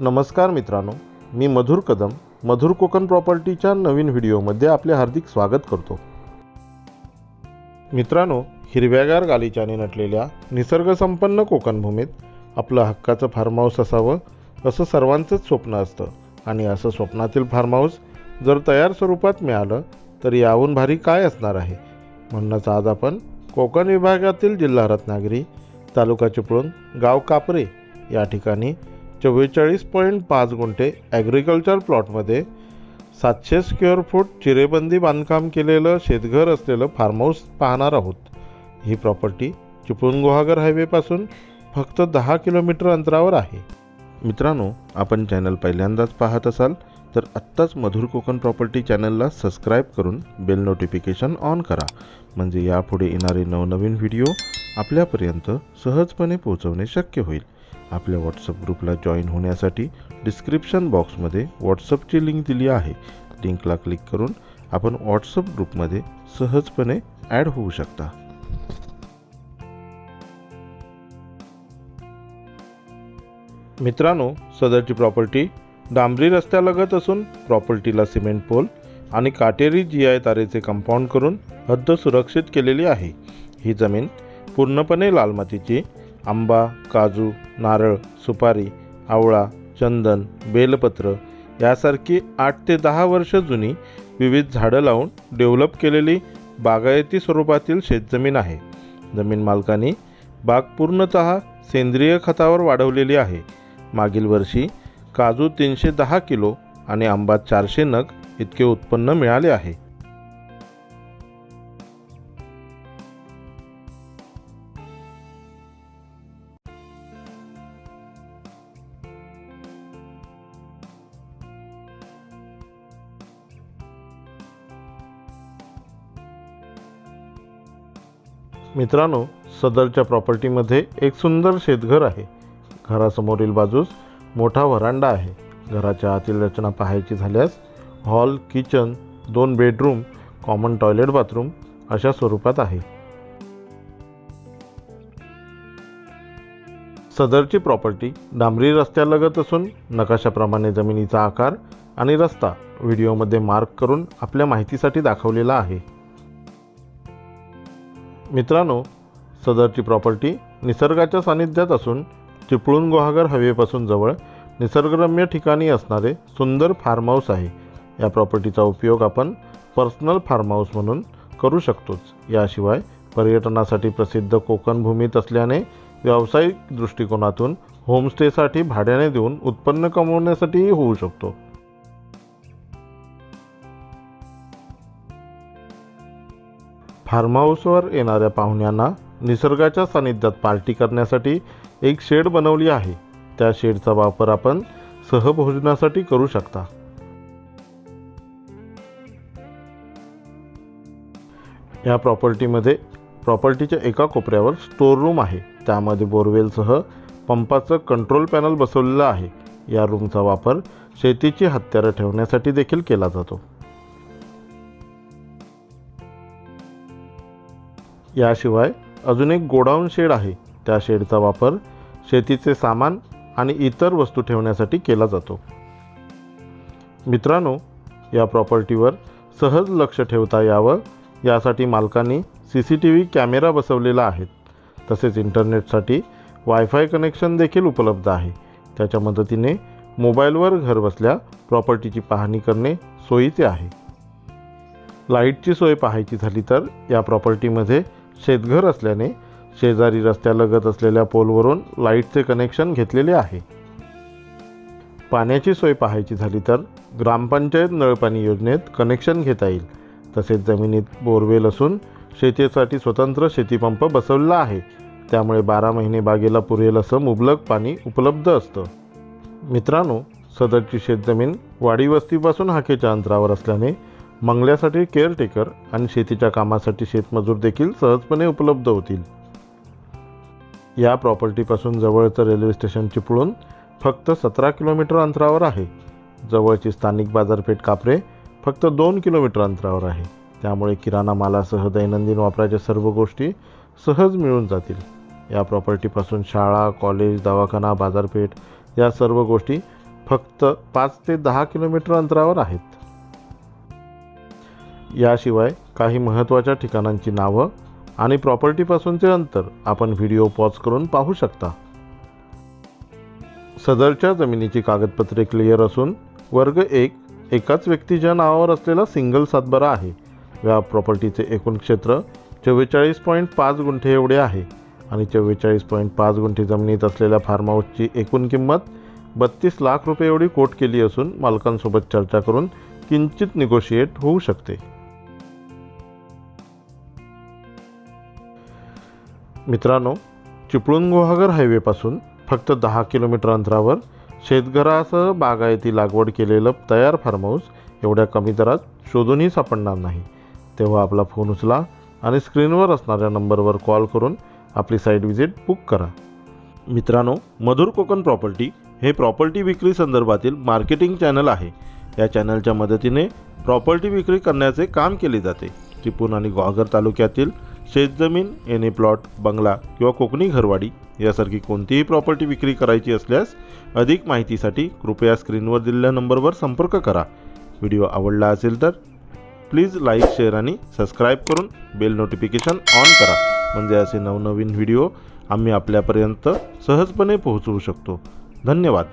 नमस्कार मित्रांनो मी मधुर कदम मधुर कोकण प्रॉपर्टीच्या नवीन व्हिडिओमध्ये आपले हार्दिक स्वागत करतो. मित्रांनो हिरव्यागार गालिच्याने नटलेल्या निसर्गसंपन्न कोकणभूमीत आपलं हक्काचं फार्म हाऊस असावं असं सर्वांचंच स्वप्न असतं. आणि असं स्वप्नातील फार्म हाऊस जर तयार स्वरूपात मिळालं तर याहून भारी काय असणार आहे? म्हणूनच आज आपण कोकण विभागातील जिल्हा रत्नागिरी तालुका चिपळूण गाव कापरे या ठिकाणी चव्वेचाळीस पॉईंट पाच गुंठे ॲग्रिकल्चर प्लॉटमध्ये सातशे स्क्वेअर फूट चिरेबंदी बांधकाम केलेलं शेतघर असलेलं फार्म हाऊस पाहणार आहोत. ही प्रॉपर्टी चिपळूण गुहागर हायवेपासून फक्त दहा किलोमीटर अंतरावर आहे. मित्रांनो आपण चॅनल पहिल्यांदाच पाहत असाल तर आत्ताच मधुर कोकण प्रॉपर्टी चॅनलला सबस्क्राईब करून बेल नोटिफिकेशन ऑन करा. म्हणजे यापुढे येणारे नवनवीन व्हिडिओ आपल्यापर्यंत सहजपणे पोहोचवणे शक्य होईल. आपल्या व्हॉट्सअप ग्रुपला जॉईन होण्यासाठी डिस्क्रिप्शन बॉक्समध्ये व्हॉट्सअपची लिंक दिली आहे. लिंकला क्लिक करून आपण व्हॉट्सअप ग्रुपमध्ये सहजपणे ॲड होऊ शकता. मित्रांनो सदरची प्रॉपर्टी डांबरी रस्त्यालगत असून प्रॉपर्टीला सिमेंट पोल आणि काटेरी जी आय तारेचे कंपाऊंड करून हद्द सुरक्षित केलेली आहे. ही जमीन पूर्णपणे लाल मातीची आंबा काजू नारळ सुपारी आवळा चंदन बेलपत्र यासारखी आठ ते दहा वर्ष जुनी विविध झाडं लावून डेव्हलप केलेली बागायती स्वरूपातील शेतजमीन आहे. जमीन मालकांनी बाग पूर्णतः सेंद्रिय खतावर वाढवलेली आहे. मागील वर्षी काजू तीनशे दहा किलो आणि आंबा चारशे नग इतके उत्पन्न मिळाले आहे. मित्रांनो सदरच्या प्रॉपर्टीमध्ये एक सुंदर शेतघर आहे. घरासमोरील बाजूस मोठा व्हरांडा आहे. घराच्या आतील रचना पाहायची झाल्यास हॉल किचन दोन बेडरूम कॉमन टॉयलेट बाथरूम अशा स्वरूपात आहे. सदरची प्रॉपर्टी डांबरी रस्त्यालगत असून नकाशाप्रमाणे जमिनीचा आकार आणि रस्ता व्हिडिओमध्ये मार्क करून आपल्या माहितीसाठी दाखवलेला आहे. मित्रांनो सदरची प्रॉपर्टी निसर्गाच्या सानिध्यात असून चिपळूण गुहागर हवेपासून जवळ निसर्गरम्य ठिकाणी असणारे सुंदर फार्म हाऊस आहे. या प्रॉपर्टीचा उपयोग आपण पर्सनल फार्म हाऊस म्हणून करू शकतोच. याशिवाय पर्यटनासाठी प्रसिद्ध कोकण भूमीत असल्याने व्यावसायिक दृष्टिकोनातून होमस्टेसाठी भाड्याने देऊन उत्पन्न कमवण्यासाठीही होऊ शकतो. फार्म हाऊसवर येणाऱ्या पाहुण्यांना निसर्गाच्या सानिध्यात पार्टी करण्यासाठी एक शेड बनवली आहे. त्या शेडचा वापर आपण सहभोजनासाठी करू शकता. या प्रॉपर्टीमध्ये प्रॉपर्टीच्या एका कोपऱ्यावर स्टोर रूम आहे. त्यामध्ये बोरवेलसह पंपाचं कंट्रोल पॅनल बसवलेलं आहे. या रूमचा वापर शेतीची हत्यारं ठेवण्यासाठी देखील केला जातो. याशिवाय अजून एक गोडाऊन शेड आहे. त्या शेडचा वापर शेतीचे सामान आणि इतर वस्तू ठेवण्यासाठी केला जातो. मित्रांनो या प्रॉपर्टीवर सहज लक्ष ठेवता यावं. यासाठी मालकांनी C C T V camera बसवलेला आहे. तसेच इंटरनेटसाठी वायफाय कनेक्शन देखील उपलब्ध आहे. त्याच्या मदतीने मोबाईलवर घरबसल्या प्रॉपर्टीची पाहणी करणे सोयीचे आहे. लाईटची सोय पाहायची झाली तर या प्रॉपर्टीमध्ये शेतघर असल्याने शेजारी रस्त्यालगत असलेल्या पोलवरून लाईटचे कनेक्शन घेतलेले आहे. पाण्याची सोय पाहायची झाली तर ग्रामपंचायत नळपाणी योजनेत कनेक्शन घेता येईल. तसेच जमिनीत बोरवेल असून शेतीसाठी स्वतंत्र शेतीपंप बसवलेला आहे. त्यामुळे बारा महिने बागेला पुरेल असं मुबलक पाणी उपलब्ध असतं. मित्रांनो सदरची शेतजमीन वाडीवस्तीपासून हाकेच्या अंतरावर असल्याने मंगल्यासाठी केअरटेकर आणि शेतीच्या कामासाठी शेतमजूर देखील सहजपणे उपलब्ध होतील. या प्रॉपर्टीपासून जवळचं रेल्वे स्टेशन चिपळूण फक्त सतरा किलोमीटर अंतरावर आहे. जवळची स्थानिक बाजारपेठ कापरे फक्त दोन किलोमीटर अंतरावर आहे. त्यामुळे किराणा मालासह दैनंदिन वापराच्या सर्व गोष्टी सहज मिळून जातील. या प्रॉपर्टीपासून शाळा कॉलेज दवाखाना बाजारपेठ या सर्व गोष्टी फक्त पाच ते दहा किलोमीटर अंतरावर आहेत. याशिवाय काही महत्त्वाच्या ठिकाणांची नावं आणि प्रॉपर्टीपासूनचे अंतर आपण व्हिडिओ पॉज करून पाहू शकता. सदरच्या जमिनीची कागदपत्रे क्लिअर असून वर्ग एक एकाच व्यक्तीच्या नावावर असलेला सिंगल सातबारा आहे. या प्रॉपर्टीचे एकूण क्षेत्र चव्वेचाळीस पॉईंट पाच गुंठे एवढे आहे आणि चव्वेचाळीस पॉईंट पाच गुंठे जमिनीत असलेल्या फार्म हाऊसची एकूण किंमत बत्तीस लाख रुपये एवढी कोट केली असून मालकांसोबत चर्चा करून किंचित निगोशिएट होऊ शकते. मित्रांनो चिपळूण गुहागर हायवेपासून फक्त दहा किलोमीटर अंतरावर शेतघरासह बागायती लागवड केलेलं तयार फार्म हाऊस एवढ्या कमी दरात शोधूनही सापडणार नाही. तेव्हा आपला फोन उचला आणि स्क्रीनवर असणाऱ्या नंबरवर कॉल करून आपली साईट व्हिजिट बुक करा. मित्रांनो मधुर कोकण प्रॉपर्टी हे प्रॉपर्टी विक्री संदर्भातील मार्केटिंग चॅनल आहे. या चॅनलच्या मदतीने प्रॉपर्टी विक्री करण्याचे काम केले जाते. चिपळूण आणि गुहागर तालुक्यातील शेतजमीन एने प्लॉट बंगला किंवा कोकणी घरवाडी यासारखी कोणतीही प्रॉपर्टी विक्री करायची असल्यास अधिक माहितीसाठी कृपया स्क्रीनवर दिलेल्या नंबरवर संपर्क करा. व्हिडिओ आवडला असेल तर प्लीज लाईक शेअर आणि सबस्क्राईब करून बेल नोटिफिकेशन ऑन करा. म्हणजे असे नवनवीन व्हिडिओ आम्ही आपल्यापर्यंत सहजपणे पोहोचवू शकतो. धन्यवाद.